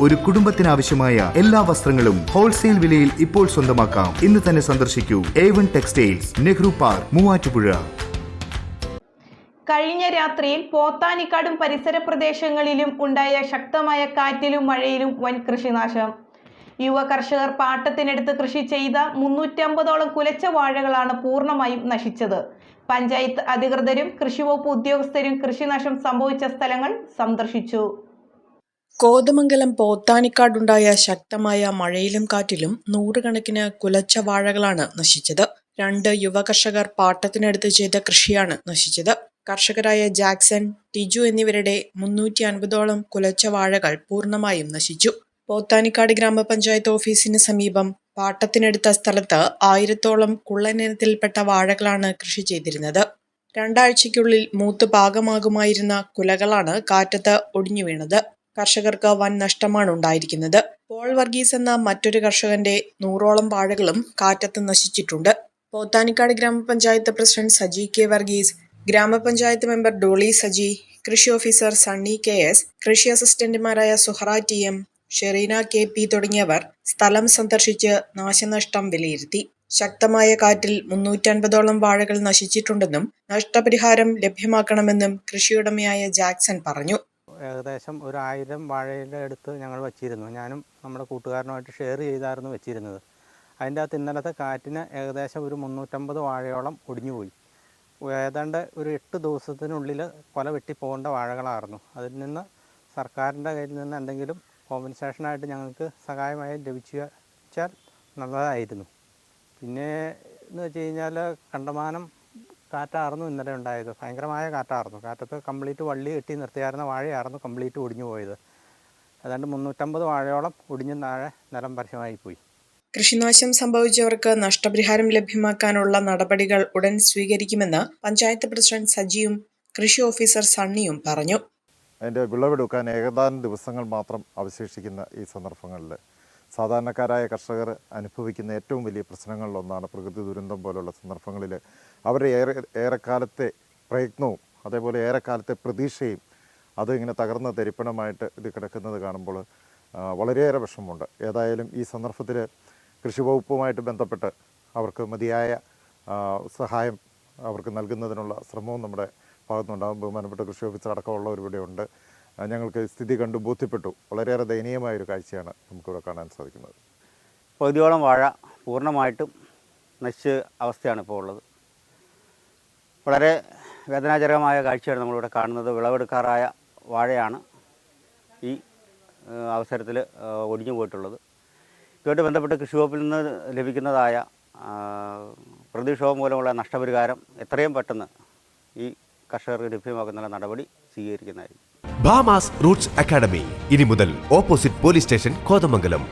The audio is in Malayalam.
ഒരു കുടുംബത്തിനാവശ്യമായ എല്ലാ വസ്ത്രങ്ങളും ഹോൾസെയിൽ വിലയിൽ ഇപ്പോൾ സ്വന്തമാക്കാം. ഇന്ന് തന്നെ സന്ദർശിക്കൂ. A one textiles Nehru park Muvattupuzha. കഴിഞ്ഞ രാത്രിയിൽ പോത്താനിക്കാടും പരിസര പ്രദേശങ്ങളിലും ഉണ്ടായ ശക്തമായ കാറ്റിലും മഴയിലും വൻ കൃഷിനാശം. യുവ കർഷകർ പാട്ടത്തിനെടുത്ത് കൃഷി ചെയ്ത മുന്നൂറ്റമ്പതോളം കുലച്ച വാഴകളാണ് പൂർണമായും നശിച്ചത്. പഞ്ചായത്ത് അധികൃതരും കൃഷിവകുപ്പ് ഉദ്യോഗസ്ഥരും കൃഷിനാശം സംഭവിച്ച സ്ഥലങ്ങൾ സന്ദർശിച്ചു. കോതമംഗലം പോത്താനിക്കാടുണ്ടായ ശക്തമായ മഴയിലും കാറ്റിലും നൂറുകണക്കിന് കുലച്ച വാഴകളാണ് നശിച്ചത്. രണ്ട് യുവ കർഷകർ പാട്ടത്തിനടുത്ത് ചെയ്ത കൃഷിയാണ് നശിച്ചത്. കർഷകരായ ജാക്സൺ ടിജു എന്നിവരുടെ മുന്നൂറ്റി അൻപതോളം കുലച്ച വാഴകൾ പൂർണമായും നശിച്ചു. പോത്താനിക്കാട് ഗ്രാമപഞ്ചായത്ത് ഓഫീസിന് സമീപം പാട്ടത്തിനെടുത്ത സ്ഥലത്ത് ആയിരത്തോളം കുള്ളനിനത്തിൽപ്പെട്ട വാഴകളാണ് കൃഷി ചെയ്തിരുന്നത്. രണ്ടാഴ്ചയ്ക്കുള്ളിൽ മൂത്ത് പാകമാകുമായിരുന്ന കുലകളാണ് കാറ്റത്ത് ഒടിഞ്ഞു വീണത് കർഷകർക്ക് വൻ നഷ്ടമാണ് ഉണ്ടായിരിക്കുന്നത്. പോൾ വർഗീസ് എന്ന മറ്റൊരു കർഷകന്റെ നൂറോളം വാഴകളും കാറ്റത്ത് നശിച്ചിട്ടുണ്ട്. പോത്താനിക്കാട് ഗ്രാമപഞ്ചായത്ത് പ്രസിഡന്റ് സജി കെ വർഗീസ് ഗ്രാമപഞ്ചായത്ത് മെമ്പർ ഡോളി സജി കൃഷി ഓഫീസർ സണ്ണി കെ എസ് കൃഷി അസിസ്റ്റന്റുമാരായ Suhara T M Shereena K P തുടങ്ങിയവർ സ്ഥലം സന്ദർശിച്ച് നാശനഷ്ടം വിലയിരുത്തി. ശക്തമായ കാറ്റിൽ മുന്നൂറ്റൻപതോളം വാഴകൾ നശിച്ചിട്ടുണ്ടെന്നും നഷ്ടപരിഹാരം ലഭ്യമാക്കണമെന്നും കൃഷിയുടമയായ ജാക്സൺ പറഞ്ഞു. ഏകദേശം ഒരു വാഴയുടെ അടുത്ത് ഞങ്ങൾ വെച്ചിരുന്നു. ഞാനും നമ്മുടെ കൂട്ടുകാരനുമായിട്ട് ഷെയർ ചെയ്തായിരുന്നു വെച്ചിരുന്നത്. അതിന്റെ അകത്ത് ഇന്നലത്തെ കാറ്റിന് ഏകദേശം ഒരു മുന്നൂറ്റമ്പത് വാഴയോളം ഒടിഞ്ഞുപോയി. ഏതാണ്ട് ഒരു എട്ട് ദിവസത്തിനുള്ളിൽ കൊല വെട്ടി പോകേണ്ട വാഴകളായിരുന്നു. അതിൽ നിന്ന് സർക്കാരിന്റെ കയ്യിൽ നിന്ന് എന്തെങ്കിലും കോമ്പൻസേഷനായിട്ട് ഞങ്ങൾക്ക് സഹായമായി ലഭിച്ചാൽ നല്ലതായിരുന്നു. പിന്നെ എന്ന് വെച്ച് കഴിഞ്ഞാൽ കണ്ടമാനം കാറ്റായിരുന്നു ഇന്നലെ ഉണ്ടായത്. ഭയങ്കരമായ കാറ്റായിരുന്നു കാറ്റത്ത് കംപ്ലീറ്റ് വള്ളി കെട്ടി നിർത്തിയായിരുന്ന വാഴയായിരുന്നു കംപ്ലീറ്റ് ഒടിഞ്ഞു പോയത്. ഏതാണ്ട് മുന്നൂറ്റമ്പത് വാഴയോളം ഒടിഞ്ഞു താഴെ നിലം പരസ്യമായി പോയി. കൃഷിനാശം സംഭവിച്ചവർക്ക് നഷ്ടപരിഹാരം ലഭ്യമാക്കാനുള്ള നടപടികൾ ഉടൻ സ്വീകരിക്കുമെന്ന് പഞ്ചായത്ത് പ്രസിഡന്റ് സജിയും കൃഷി ഓഫീസർ സണ്ണിയും പറഞ്ഞു. അതിന്റെ വിളവെടുക്കാൻ ഏകദാനം ദിവസങ്ങൾ മാത്രം അവശേഷിക്കുന്ന ഈ സന്ദർഭങ്ങളിൽ സാധാരണക്കാരായ കർഷകർ അനുഭവിക്കുന്ന ഏറ്റവും വലിയ പ്രശ്നങ്ങളിലൊന്നാണ് പ്രകൃതി ദുരന്തം പോലുള്ള സന്ദർഭങ്ങളിൽ അവരുടെ ഏറെ ഏറെക്കാലത്തെ പ്രയത്നവും അതേപോലെ ഏറെക്കാലത്തെ പ്രതീക്ഷയും അത് ഇങ്ങനെ തകർന്ന തരിപ്പണമായിട്ട് ഇത് കിടക്കുന്നത് കാണുമ്പോൾ വളരെയേറെ വിഷമമുണ്ട്. ഏതായാലും ഈ സന്ദർഭത്തിൽ കൃഷി വകുപ്പുമായിട്ട് ബന്ധപ്പെട്ട് അവർക്ക് മതിയായ സഹായം അവർക്ക് നൽകുന്നതിനുള്ള ശ്രമവും നമ്മുടെ ഭാഗത്തുനിന്നുണ്ടാകും. ബഹുമാനപ്പെട്ട കൃഷി ഓഫീസർ അടക്കമുള്ളവർ ഇവിടെ ഉണ്ട് ഞങ്ങൾക്ക് സ്ഥിതി കണ്ടു ബോധ്യപ്പെട്ടു. വളരെയേറെ ദയനീയമായ ഒരു കാഴ്ചയാണ് നമുക്കിവിടെ കാണാൻ സാധിക്കുന്നത്. പകുതിയോളം വാഴ പൂർണമായിട്ടും നശിച്ച അവസ്ഥയാണ് ഇപ്പോൾ ഉള്ളത്. വളരെ വേദനാജനകമായ കാഴ്ചയാണ് നമ്മളിവിടെ കാണുന്നത്. വിളവെടുക്കാറായ വാഴയാണ് ഈ അവസരത്തിൽ ഒടിഞ്ഞു പോയിട്ടുള്ളത്. ഇതുമായിട്ട് ബന്ധപ്പെട്ട് കൃഷി വകുപ്പിൽ നിന്ന് ലഭിക്കുന്നതായ പ്രതിക്ഷോഭം മൂലമുള്ള നഷ്ടപരിഹാരം എത്രയും പെട്ടെന്ന് ഈ കർഷകർക്ക് ലഭ്യമാക്കുന്ന നടപടി സ്വീകരിക്കുന്നതായിരിക്കും. ബാമാസ് റൂട്ട്സ് അക്കാഡമി ഇനി മുതൽ ഓപ്പോസിറ്റ് പോലീസ് സ്റ്റേഷൻ കോതമംഗലം.